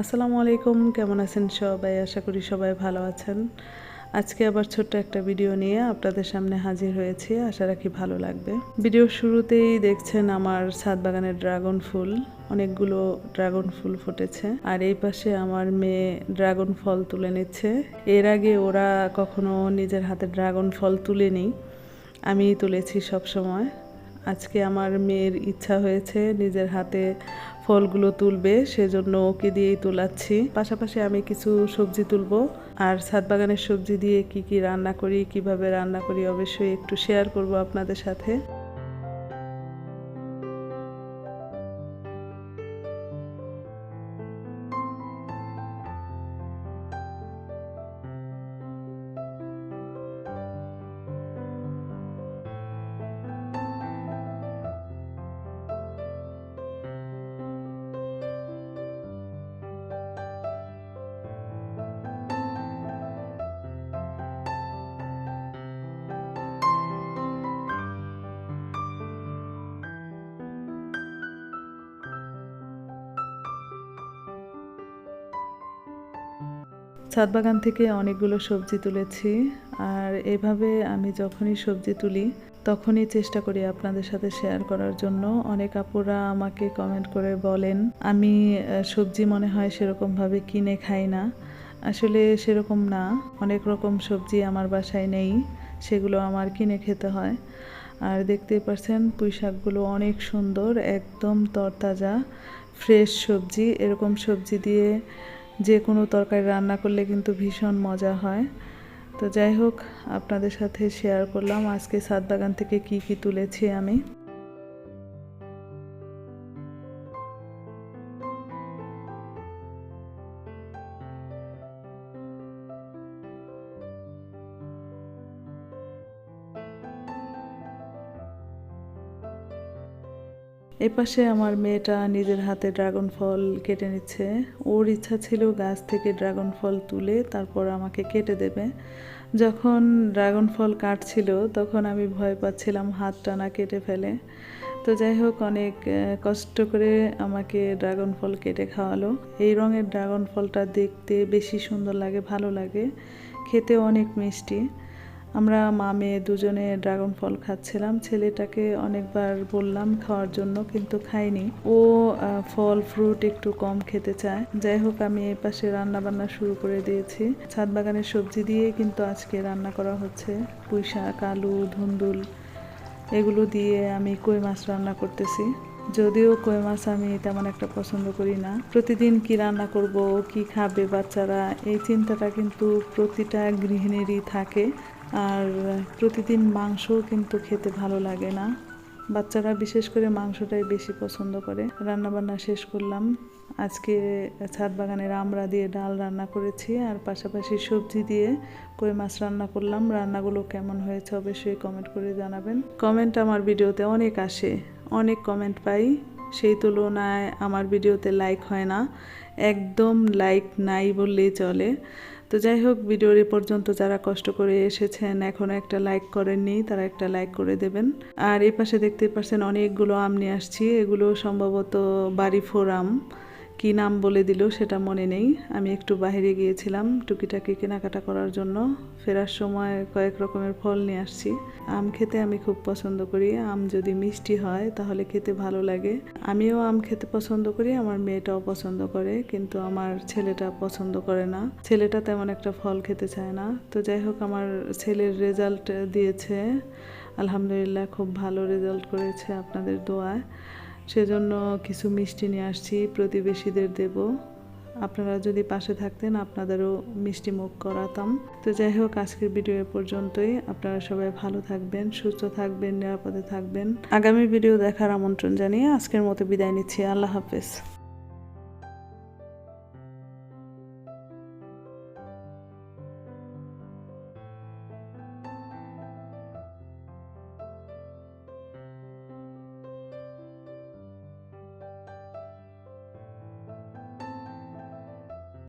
আসসালামু আলাইকুম, কেমন আছেন সবাই? আশা করি সবাই ভালো আছেন। আজকে আবার ছোট্ট একটা ভিডিও নিয়ে আপনাদের সামনে হাজির হয়েছি, আশা রাখি ভালো লাগবে। ভিডিওর শুরুতেই দেখছেন আমার ছাদ বাগানের ড্রাগন ফুল। অনেকগুলো ড্রাগন ফুল ফুটেছে। আর এই পাশে আমার মেয়ে ড্রাগন ফল তুলে নিচ্ছে। এর আগে ওরা কখনো নিজের হাতে ড্রাগন ফল তুলেনি। আমি তুলেছি সব সময় আজকে আমার মেয়ের ইচ্ছা হয়েছে নিজের হাতে ফলগুলো তুলবে, সেজন্য ওকে দিয়েই তোলাচ্ছি। পাশাপাশি আমি কিছু সবজি তুলবো, আর ছাদ বাগানের সবজি দিয়ে কি কি রান্না করি, কীভাবে রান্না করি অবশ্যই একটু শেয়ার করব আপনাদের সাথে। ছাদ বাগান থেকে অনেকগুলো সবজি তুলেছি আর এভাবে আমি যখনই সবজি তুলি, তখনই চেষ্টা করি আপনাদের সাথে শেয়ার করার জন্য। অনেক আপুরা আমাকে কমেন্ট করে বলেন, আমি সবজি মনে হয় সেরকমভাবে কিনে খাই না। আসলে সেরকম না, অনেক রকম সবজি আমার বাসায় নেই, সেগুলো আমার কিনে খেতে হয়। আর দেখতেই পাচ্ছেন পুঁই শাকগুলো অনেক সুন্দর, একদম তরতাজা ফ্রেশ সবজি। এরকম সবজি দিয়ে যে কোনো তরকারি রান্না করলে কিন্তু ভীষণ মজা হয়। তো যাই হোক, আপনাদের সাথে শেয়ার করলাম আজকে সাত বাগান থেকে কি কি তুলেছি আমি। এপাশে আমার মেয়েটা নিজের হাতে ড্রাগন ফল কেটে নিচ্ছে। ওর ইচ্ছা ছিল গাছ থেকে ড্রাগন ফল তুলে তারপর আমাকে কেটে দেবে। যখন ড্রাগন ফল কাটছিল, তখন আমি ভয় পাচ্ছিলাম হাতটা না কেটে ফেলে। তো যাই হোক, অনেক কষ্ট করে আমাকে ড্রাগন ফল কেটে খাওয়ালো। এই রঙের ড্রাগন ফলটা দেখতে বেশি সুন্দর লাগে, ভালো লাগে। খেতে অনেক মিষ্টি। আমরা মা মেয়ে দুজনে ড্রাগন ফল খাচ্ছিলাম। ছেলেটাকে অনেকবার বললাম খাওয়ার জন্য, কিন্তু খাইনি ও ফল ফ্রুট একটু কম খেতে চায়। যাই হোক, আমি এই পাশে রান্না বান্না শুরু করে দিয়েছি। ছাদ বাগানের সবজি দিয়ে কিন্তু আজকে রান্না করা হচ্ছে। পুঁই শাক, আলু, ধুন্দুল, এগুলো দিয়ে আমি কই মাছ রান্না করতেছি। যদিও কই মাছ আমি তেমন একটা পছন্দ করি না। প্রতিদিন কি রান্না করব, কি খাবে বাচ্চারা, এই চিন্তাটা কিন্তু প্রতিটা গৃহিণীরই থাকে। আর প্রতিদিন মাংস কিন্তু খেতে ভালো লাগে না। বাচ্চারা বিশেষ করে মাংসটাই বেশি পছন্দ করে। রান্না বান্না শেষ করলাম। আজকে ছাদ বাগানের আমড়া দিয়ে ডাল রান্না করেছি আর পাশাপাশি সবজি দিয়ে কই মাছ রান্না করলাম। রান্নাগুলো কেমন হয়েছে অবশ্যই কমেন্ট করে জানাবেন। কমেন্ট আমার ভিডিওতে অনেক আসে। অনেক কমেন্ট পাই। সেই তুলনায় আমার ভিডিওতে লাইক হয় না। একদম লাইক নাই বললেই চলে। তো যাই হোক, ভিডিওর এ পর্যন্ত যারা কষ্ট করে এসেছেন এখনও একটা লাইক করেননি, তারা একটা লাইক করে দেবেন। আর এই পাশে দেখতে পাচ্ছেন অনেকগুলো আম নিয়ে আসছি। এগুলো সম্ভবত বাড়ি ফোর আম। কী নাম বলে দিল সেটা মনে নেই। আমি একটু বাইরে গিয়েছিলাম টুকিটাকি কেনাকাটা করার জন্য। ফেরার সময় কয়েক রকমের ফল নিয়ে আসছি। আম খেতে আমি খুব পছন্দ করি। আম যদি মিষ্টি হয় তাহলে খেতে ভালো লাগে। আমিও আম খেতে পছন্দ করি, আমার মেয়েটাও পছন্দ করে, কিন্তু আমার ছেলেটা পছন্দ করে না। ছেলেটা তেমন একটা ফল খেতে চায় না। তো যাই হোক, আমার ছেলের রেজাল্ট দিয়েছে। আলহামদুলিল্লাহ, খুব ভালো রেজাল্ট করেছে আপনাদের দোয়ায়। সেজন্য কিছু মিষ্টি নিয়ে আসছি, প্রতিবেশীদের দেব। আপনারা যদি পাশে থাকতেন, আপনাদেরও মিষ্টি মুখ করাতাম। তো যাই হোক, আজকের ভিডিও এ পর্যন্তই। আপনারা সবাই ভালো থাকবেন, সুস্থ থাকবেন, নিরাপদে থাকবেন। আগামী ভিডিও দেখার আমন্ত্রণ জানিয়ে আজকের মতো বিদায় নিচ্ছি। আল্লাহ হাফেজ।